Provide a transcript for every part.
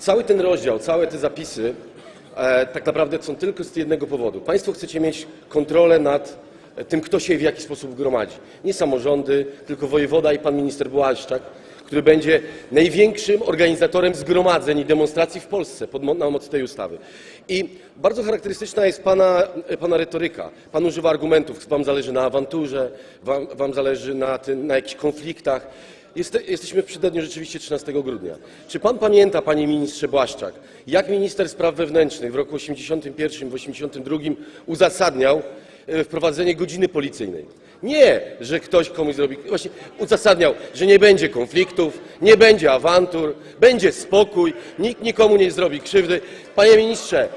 cały ten rozdział, całe te zapisy e, tak naprawdę są tylko z jednego powodu. Państwo chcecie mieć kontrolę nad e, tym, kto się w jaki sposób gromadzi. Nie samorządy, tylko wojewoda i pan minister Błaszczak, który będzie największym organizatorem zgromadzeń i demonstracji w Polsce pod, na mocy tej ustawy. I bardzo charakterystyczna jest pana, e, pana retoryka. Pan używa argumentów, wam zależy na awanturze, wam, wam zależy na, tym, na jakichś konfliktach. Jeste, jesteśmy w przededniu rzeczywiście 13 grudnia. Czy pan pamięta, panie ministrze Błaszczak, jak minister spraw wewnętrznych w roku 81, w 82 uzasadniał e, wprowadzenie godziny policyjnej? Nie, że ktoś komuś zrobi. Właśnie uzasadniał, że nie będzie konfliktów, nie będzie awantur, będzie spokój, nikt nikomu nie zrobi krzywdy. Panie ministrze,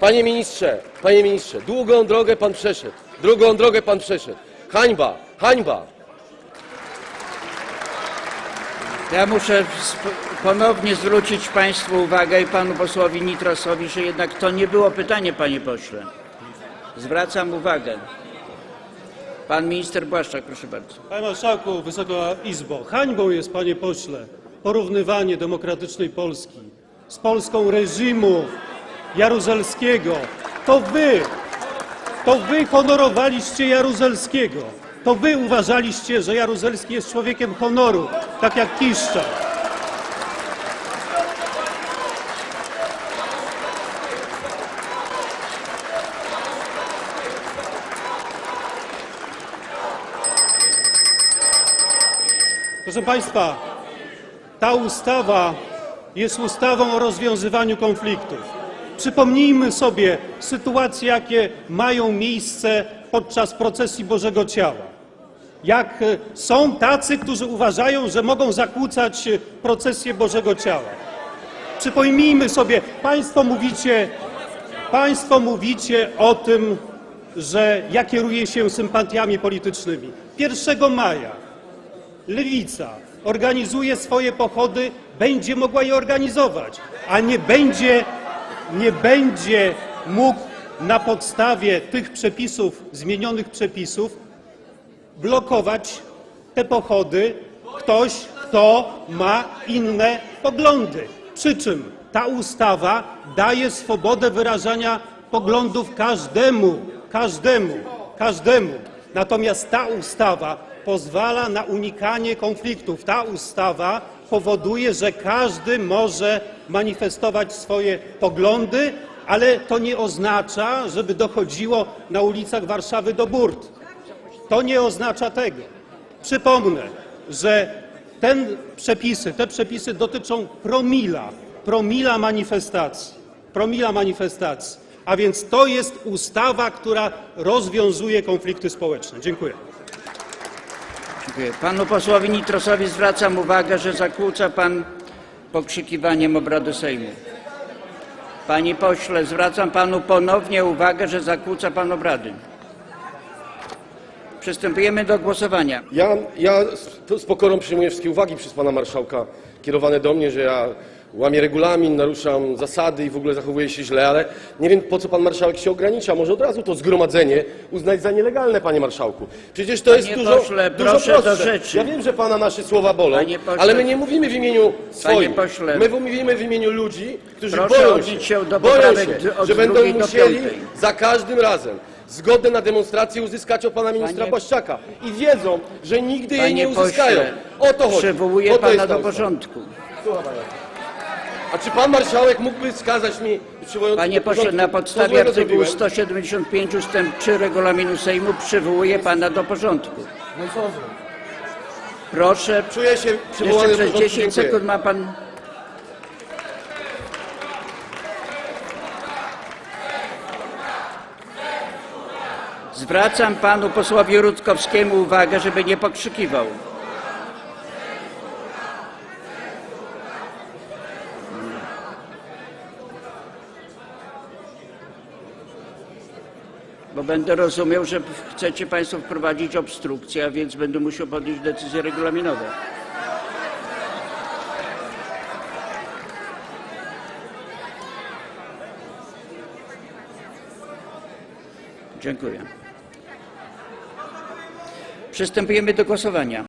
panie ministrze, panie ministrze, długą drogę pan przeszedł, drugą drogę pan przeszedł. Hańba, hańba. Ja muszę ponownie zwrócić Państwu uwagę i panu posłowi Nitrasowi, że jednak to nie było pytanie, panie pośle. Zwracam uwagę. Pan minister Błaszczak, proszę bardzo. Panie Marszałku, Wysoka Izbo, hańbą jest, panie pośle, porównywanie demokratycznej Polski z Polską reżimu jaruzelskiego. To wy, to wy honorowaliście Jaruzelskiego. To wy uważaliście, że Jaruzelski jest człowiekiem honoru, tak jak Kiszczak. Proszę Państwa, ta ustawa jest ustawą o rozwiązywaniu konfliktów. Przypomnijmy sobie sytuacje, jakie mają miejsce podczas procesji Bożego Ciała. Jak e, są tacy, którzy uważają, że mogą zakłócać e, procesję Bożego Ciała. Przypomnijmy sobie, Państwo mówicie, Państwo mówicie o tym, że ja kieruję się sympatiami politycznymi. 1 maja Lewica organizuje swoje pochody, będzie mogła je organizować, a nie będzie, nie będzie mógł na podstawie tych przepisów, zmienionych przepisów, blokować te pochody ktoś, kto ma inne poglądy. Przy czym ta ustawa daje swobodę wyrażania poglądów każdemu, każdemu, każdemu. Natomiast ta ustawa pozwala na unikanie konfliktów. Ta ustawa powoduje, że każdy może manifestować swoje poglądy, ale to nie oznacza, żeby dochodziło na ulicach Warszawy do burt. To nie oznacza tego. Przypomnę, że ten przepisy, te przepisy dotyczą promila, promila manifestacji, promila manifestacji. A więc to jest ustawa, która rozwiązuje konflikty społeczne. Dziękuję. Dziękuję. Panu posłowi Nitrosowi zwracam uwagę, że zakłóca pan pokrzykiwaniem obrady Sejmu. Panie pośle, zwracam panu ponownie uwagę, że zakłóca pan obrady. Przystępujemy do głosowania. Ja, ja z, z pokorą przyjmuję wszystkie uwagi przez pana marszałka kierowane do mnie, że ja łamię regulamin, naruszam zasady i w ogóle zachowuję się źle, ale nie wiem po co pan marszałek się ogranicza. Może od razu to zgromadzenie uznać za nielegalne, panie marszałku. Przecież to jest Panie dużo, pośle, dużo proszę do prostsze. rzeczy. Ja wiem, że pana nasze słowa bolą, Panie pośle. ale my nie mówimy w imieniu swoim. pośle. My mówimy w imieniu ludzi, którzy Proszę boją odnieść się do boją poprawek się, d- od że będą drugiej do musieli piątej. za każdym razem zgodę na demonstrację uzyskać od pana ministra Panie- Błaszczaka i wiedzą, że nigdy jej nie uzyskają. pośle, O to chodzi. przywołuję to pana jest ta do ustawa. porządku. A czy pan marszałek mógłby wskazać mi przywołując Panie do pośle, porządku, na co podstawie złego artykułu zrobiłem? 175 ust. 3 regulaminu Sejmu przywołuję pana do porządku. No i co zrobił? Proszę, Czuję się przywołany jeszcze do przez porządku. 10 Dziękuję. sekund ma pan... Zwracam panu posłowi Rutkowskiemu uwagę, żeby nie pokrzykiwał. Bo będę rozumiał, że chcecie państwo wprowadzić obstrukcję, a więc będę musiał podjąć decyzje regulaminowe. Dziękuję. Przystępujemy do głosowania.